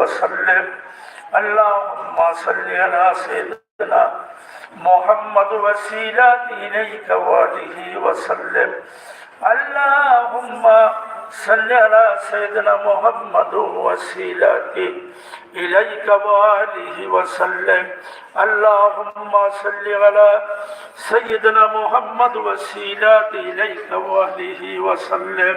وسلم. اللهم صل على سيدنا محمد وسيلة إليك وآله وسلم. اللهم صل على سيدنا محمد وسيلة إليك وآله وسلم. اللهم صل على سيدنا محمد وسيلة إليك وآله وسلم.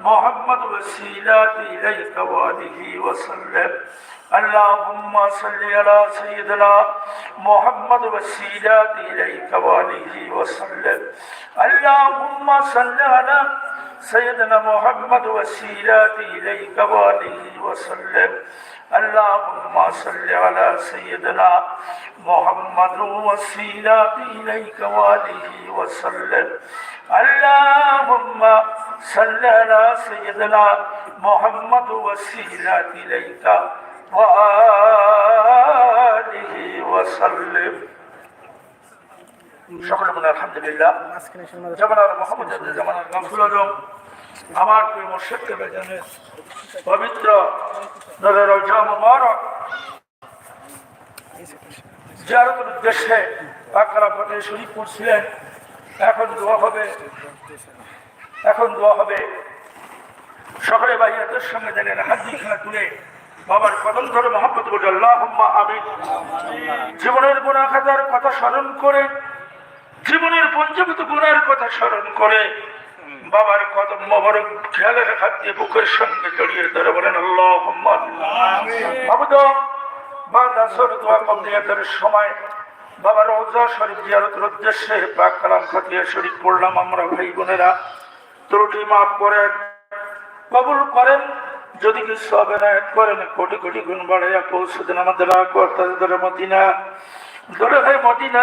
محمد وسيلة إليك وآله وسلم. اللهم صل على سيدنا محمد وسيلة إليك وآله وسلم. اللهم صل على سيدنا محمد وسيلة إليك وآله وسلم. اللهم صل على سيدنا محمد وسيلة إليك وآله وسلم. اللهم صل على سيدنا محمد وسيلة إليك وآله وسلم. সকলে মনে আলহামদুলিল্লাহ। জামানার মোহাম্মদ জামানার গামসুল আজম আমার প্রিয় মুর্শিদকে বেজানে পবিত্র নজর মুবারক। জিয়ারতের উদ্দেশ্যে পাকড়া পথে শরীফ করছিলেন এখন দোয়া হবে। এখন দোয়া হবে। সকলে বাহিরাতের সঙ্গে জানেন হাত খেলা তুলে। বাবার কদম ধরে করছে আল্লাহ আমিন। জীবনের গুণা খাতার কথা স্মরণ করে জীবনের পঞ্চমত গুণার কথা স্মরণ করে বাবার কদম মোবারক খেয়ালের হাত দিয়ে বুকের সঙ্গে জড়িয়ে ধরে বলেন কবলিয়াতের সময় বাবার শরীফ উদ্দেশ্যে খতিয়া শরীফ পড়লাম আমরা ভাই ত্রুটি করেন যদি কিছু করেন, কোটি কোটি আমাদের দূরে ভাই মদিনা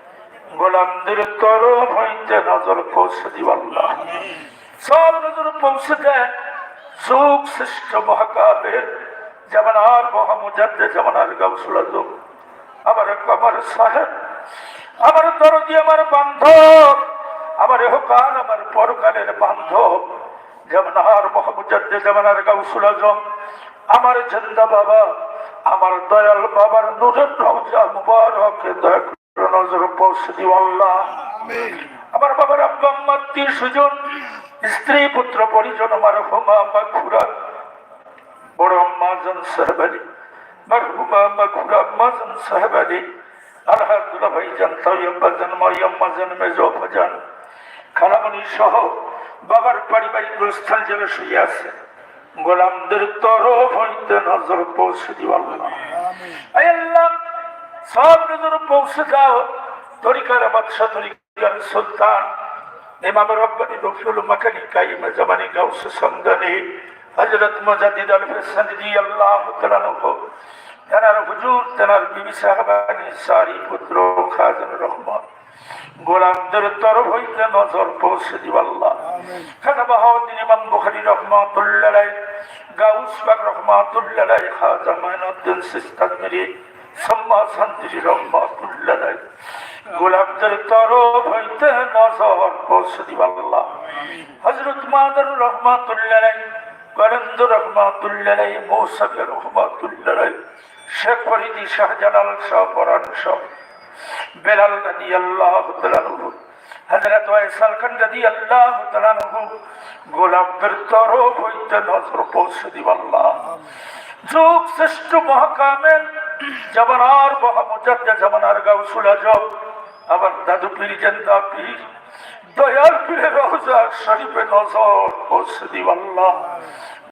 গোলামদের তরফ হইতে নজর পৌঁছে দিবাল্লাহ সব নজর পৌঁছে দেয়। যুগ শ্রেষ্ঠ মহাকাবের জামানার মহামুজাদ্দে জামানার গাউসুল আজম। আমার কমর সাহেব, আমার দরদি, আমার বান্ধব, আমার হোকাল আমার পরকালের বান্ধব। জামানার মহামুজাদ্দে জামানার গাউসুল আজম। আমার জন্দা বাবা, আমার দয়াল বাবার নুরের রওজা মুবারকে নজর পৌঁছে দিও আল্লাহ। আমার বাবার আব্বা আম্মার সুজন স্ত্রী পুত্র পরিজন আমার হোমা বড় মরহুমা আম্মাজন সাহেবালি আলহাদুল্লাহ ভাই জান তাইয়াব্বাজান মাইয়াম্মাজান মেজবাজান খালামণি সহ বাবার পারিবারিক স্থান যেন শুয়ে আছে। গোলামদের তরফ হইতে নজর পৌঁছে আল্লাহ সব নজর পৌঁছে দাও তরিকার বাদশাহ, তরিকার সুলতান। ইমাম রব্বানি, রফিউল মাকানি কাইম জামানি, গাউস সন্দানি হযরত মুজাদ্দিদ আল ফিসানি আল্লাহ তাআলা নহ তেনার হুজুর, তেনার বিবি সাহাবানি সারি পুত্র খাজন রহমান। গোলামদের তরফ হইতে নজর পৌঁছে দিব আল্লাহ। খানা বাহাউদ্দিন ইমাম বুখারী রহমাতুল্লাহ গাউস পাক রহমাতুল্লাহ খাজা মাইনুদ্দিন সিস্তাজমিরি সম্মা শান্তি রহমাতুল্লাহ গোলাপদের তরফ হইতে নজর পৌঁছে দিব আল্লাহ। হজরত মাদার রহমাতুল্লাহ করন্দ রহমাতুল্লাহ মৌসাফের রহমাতুল্লাহ শেখ ফরিদি শাহজালাল শাহ পরান শাহ, বেলাল নদী আল্লাহ হজরত ওয়াইসাল খান নদী আল্লাহ গোলাপদের তরফ হইতে নজর পৌঁছে দিব আল্লাহ। যুগ শ্রেষ্ঠ মহাকামেল জমানার মহামুজাদ্দা জমানার গাউসুল আজম আমার দাদু পীর, জেন্দা পীর, দয়াল পীরের রহজা শরীফে নজর পৌঁছে দিব আল্লাহ।